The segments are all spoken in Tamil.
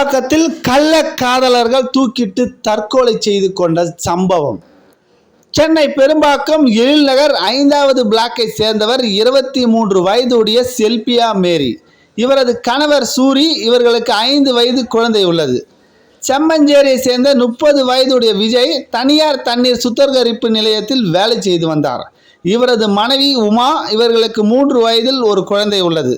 பெரும்பாக்கத்தில் கள்ள காதலர்கள் தூக்கிட்டு தற்கொலை செய்து கொண்ட சம்பவம். சென்னை பெரும்பாக்கம் எழில் நகர் ஐந்தாவது பிளாக்கை சேர்ந்தவர் இருபத்தி மூன்று வயதுடைய செல்பியா மேரி. இவரது கணவர் சூரி இவர்களுக்கு ஐந்து வயது குழந்தை உள்ளது. செம்மஞ்சேரியை சேர்ந்த முப்பது வயதுடைய விஜய் தனியார் தண்ணீர் சுத்திகரிப்பு நிலையத்தில் வேலை செய்து வந்தார். இவரது மனைவி உமா இவர்களுக்கு மூன்று வயதில் ஒரு குழந்தை உள்ளது.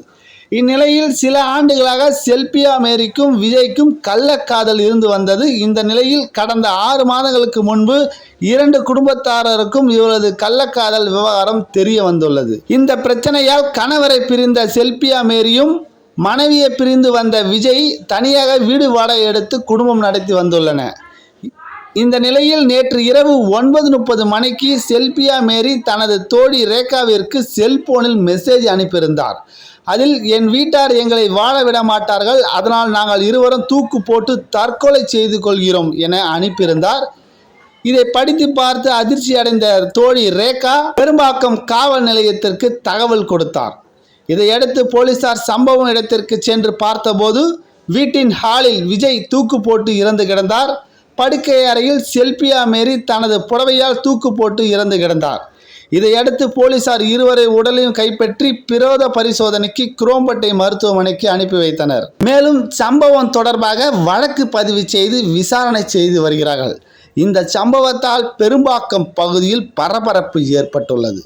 இந்நிலையில் சில ஆண்டுகளாக செல்பியா மேரிக்கும் விஜய்க்கும் கள்ளக்காதல் இருந்து வந்தது. இந்த நிலையில் கடந்த ஆறு மாதங்களுக்கு முன்பு இரண்டு குடும்பத்தாரருக்கும் இவரது கள்ளக்காதல் விவகாரம் தெரிய வந்துள்ளது. இந்த பிரச்சனையால் கணவரை பிரிந்த செல்பியா மேரியும் மனைவியை பிரிந்து வந்த விஜய் தனியாக வீடு வாடகை எடுத்து குடும்பம் நடத்தி வந்துள்ளன. இந்த நிலையில் நேற்று இரவு ஒன்பது முப்பது மணிக்கு செல்பியா மேரி தனது தோழி ரேகாவிற்கு செல்போனில் மெசேஜ் அனுப்பியிருந்தார். அதில் என் வீட்டார் எங்களை வாழ விட மாட்டார்கள் அதனால் நாங்கள் இருவரும் தூக்கு போட்டு தற்கொலை செய்து கொள்கிறோம் என அனுப்பியிருந்தார். இதை படித்து பார்த்து அதிர்ச்சி அடைந்த தோழி ரேகா பெரும்பாக்கம் காவல் நிலையத்திற்கு தகவல் கொடுத்தார். இதையடுத்து போலீசார் சம்பவம் இடத்திற்கு சென்று பார்த்தபோது வீட்டின் ஹாலில் விஜய் தூக்கு போட்டு இறந்து கிடந்தார். படுக்கை அறையில் செல்பியா மேரி தனது புடவையால் தூக்கு போட்டு இறந்து கிடந்தார். இதையடுத்து போலீசார் இருவரை உடலையும் கைப்பற்றி பிரேத பரிசோதனைக்கு குரோம்பட்டை மருத்துவமனைக்கு அனுப்பி வைத்தனர். மேலும் சம்பவம் தொடர்பாக வழக்கு பதிவு செய்து விசாரணை செய்து வருகிறார்கள். இந்த சம்பவத்தால் பெரும்பாக்கம் பகுதியில் பரபரப்பு ஏற்பட்டுள்ளது.